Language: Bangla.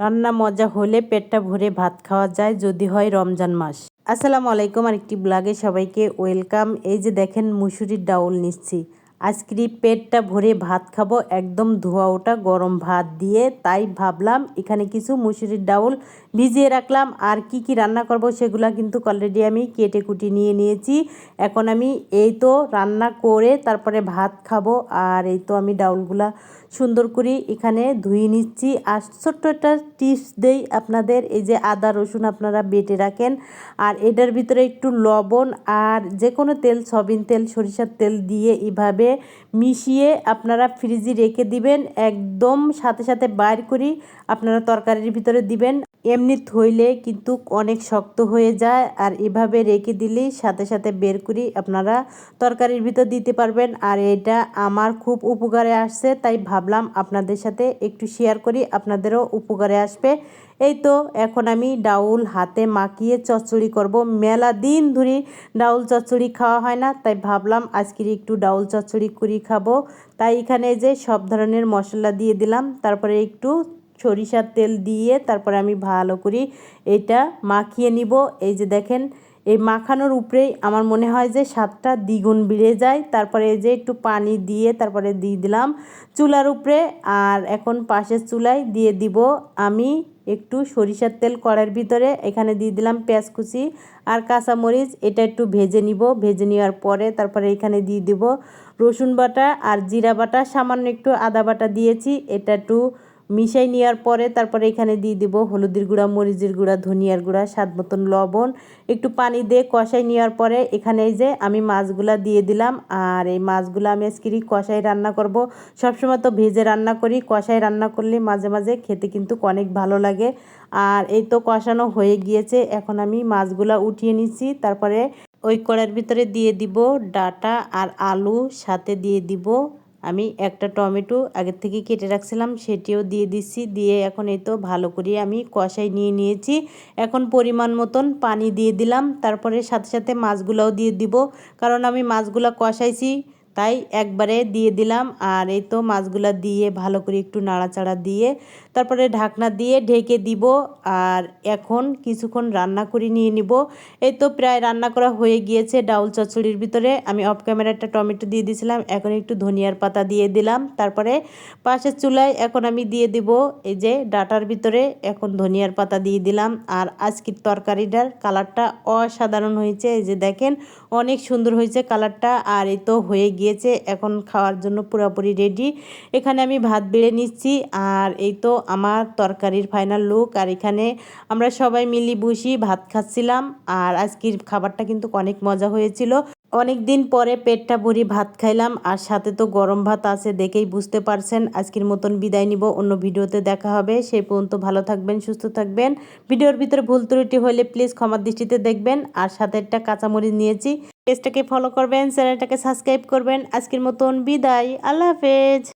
রান্না মজা হলে পেটটা ভরে ভাত খাওয়া যায়, যদি হয় রমজান মাস। আসসালামু আলাইকুম আর একটি ব্লগে সবাইকে ওয়েলকাম। এই যে দেখেন মুসুরির ডাউল নিচ্ছি। আজকে পেটটা ভরে ভাত খাব, একদম ধোয়া ওটা, গরম ভাত দিয়ে। তাই ভাবলাম এখানে কিছু মুসুরির ডাউল ভিজিয়ে রাখলাম। আর কি কি রান্না করব সেগুলো কিন্তু অলরেডি আমি কেটে কুটি নিয়ে নিয়েছি। এখন আমি এই তো রান্না করে তারপরে ভাত খাব আর এই তো আমি ডাউলগুলা সুন্দর করে এখানে ধুয়ে নিচ্ছি। আর ছোট্ট একটা টিপস দেই আপনাদের, এই যে আদা রসুন আপনারা বেটে রাখেন। আর এটার ভিতরে একটু লবণ আর যে কোনো তেল সবিন তেল, সরিষার তেল দিয়ে এভাবে মিশিয়ে আপনারা ফ্রিজে রেখে দিবেন, একদম সাথে সাথে বাইর করি আপনারা তরকারির ভিতরে দিবেন। এমনি থইলে কিন্তু অনেক শক্ত হয়ে যায় আর এভাবে রেখে দিলেই সাথে সাথে বের করি আপনারা তরকারির ভিতর দিতে পারবেন। আর এটা আমার খুব উপকারে আসছে, তাই ভাবলাম আপনাদের সাথে একটু শেয়ার করি, আপনাদেরও উপকারে আসবে। এই তো এখন আমি ডাউল হাতে মাখিয়ে চচ্চড়ি করব। মেলা দিন ধরে ডাউল চচ্চড়ি খাওয়া হয় না, তাই ভাবলাম আজকের একটু ডাউল চচ্চড়ি করি খাব। তাই এখানে যে সব ধরনের মশলা দিয়ে দিলাম, তারপরে একটু সরিষার তেল দিয়ে তারপরে আমি ভালো করি এটা মাখিয়ে নিব। এই যে দেখেন, এই মাখানোর উপরেই আমার মনে হয় যে স্বাদটা দ্বিগুণ বেড়ে যায়। তারপরে এই যে একটু পানি দিয়ে তারপরে দিয়ে দিলাম চুলার উপরে, আর এখন পাশের চুলায় দিয়ে দিব আমি একটু সরিষার তেল কড়ার ভিতরে, এখানে দিয়ে দিলাম পেঁয়াজ কুচি আর কাঁচামরিচ। এটা একটু ভেজে নিব। ভেজে নেওয়ার পরে তারপরে এখানে দিয়ে দিব রসুন বাটা আর জিরা বাটা। সামান্য একটু আদা বাটা দিয়েছি। এটা একটু মিশাই নেওয়ার পরে তারপরে এখানে দিয়ে দিব হলুদের গুঁড়া, মরিচের গুঁড়া, ধনিয়ার গুঁড়া, স্বাদ মতন লবণ। একটু পানি দিয়ে কষাই নেওয়ার পরে এখানে এই যে আমি মাছগুলা দিয়ে দিলাম। আর এই মাছগুলো আমি আজকে কষাই রান্না করব। সবসময় তো ভেজে রান্না করি। কষাই রান্না করলে মাঝে মাঝে খেতে কিন্তু অনেক ভালো লাগে। আর এই তো কষানো হয়ে গিয়েছে। এখন আমি মাছগুলা উঠিয়ে নিচ্ছি। তারপরে ওই কড়ার ভিতরে দিয়ে দিব ডাটা আর আলু, সাথে দিয়ে দিব আমি একটা টমেটো আগের থেকে কেটে রাখছিলাম, সেটিও দিয়ে দিচ্ছি। দিয়ে এখন এই তো ভালো করে আমি কষাই নিয়ে নিয়েছি। এখন পরিমাণ মতন পানি দিয়ে দিলাম। তারপরে সাথে সাথে মাছগুলোও দিয়ে দিব। কারণ আমি মাছগুলো কষাইছি তাই একবারে দিয়ে দিলাম। আর এই তো মাছগুলো দিয়ে ভালো করে একটু নাড়াচাড়া দিয়ে তারপরে ঢাকনা দিয়ে ঢেকে দিব। আর এখন কিছুক্ষণ রান্না করে নিয়ে নিব। এই তো প্রায় রান্না করা হয়ে গিয়েছে ডাউল চচ্চড়ির ভিতরে। আমি অফ ক্যামেরা একটা টমেটো দিয়ে দিয়েছিলাম এখন একটু ধনিয়ার পাতা দিয়ে দিলাম। তারপরে পাশের চুলায় এখন আমি দিয়ে দিব এই যে ডাটার ভিতরে। এখন ধনিয়ার পাতা দিয়ে দিলাম। আর আজকের তরকারিটার কালারটা অসাধারণ হয়েছে। এই যে দেখেন, অনেক সুন্দর হয়েছে কালারটা। আর এই তো হয়ে গিয়েছে এখন খাওয়ার জন্য পুরোপুরি রেডি এখানে আমি ভাত বেড়ে নিচ্ছি, আর এই তো আমার তরকারির ফাইনাল লুক আর এখানে আমরা সবাই মিলি বসি ভাত খাচ্ছিলাম, আর আজকের খাবারটা কিন্তু অনেক মজা হয়েছিল। অনেক দিন পরে পেটটা ভরি ভাত খাইলাম, আর সাথে তো গরম ভাত আছে দেখেই বুঝতে পারছেন। আজকের মতন বিদায় নিব, অন্য ভিডিওতে দেখা হবে। সেই পর্যন্ত ভালো থাকবেন, সুস্থ থাকবেন। ভিডিওর ভিতরে ভুল ত্রুটি হলে প্লিজ ক্ষমার দৃষ্টিতে দেখবেন। আর সাথে একটা কাঁচামরিচ নিয়েছি। পেজটাকে ফলো করবেন চ্যানেলটাকে সাবস্ক্রাইব করবেন। আজকের মতন বিদায়, আল্লাহ হাফেজ।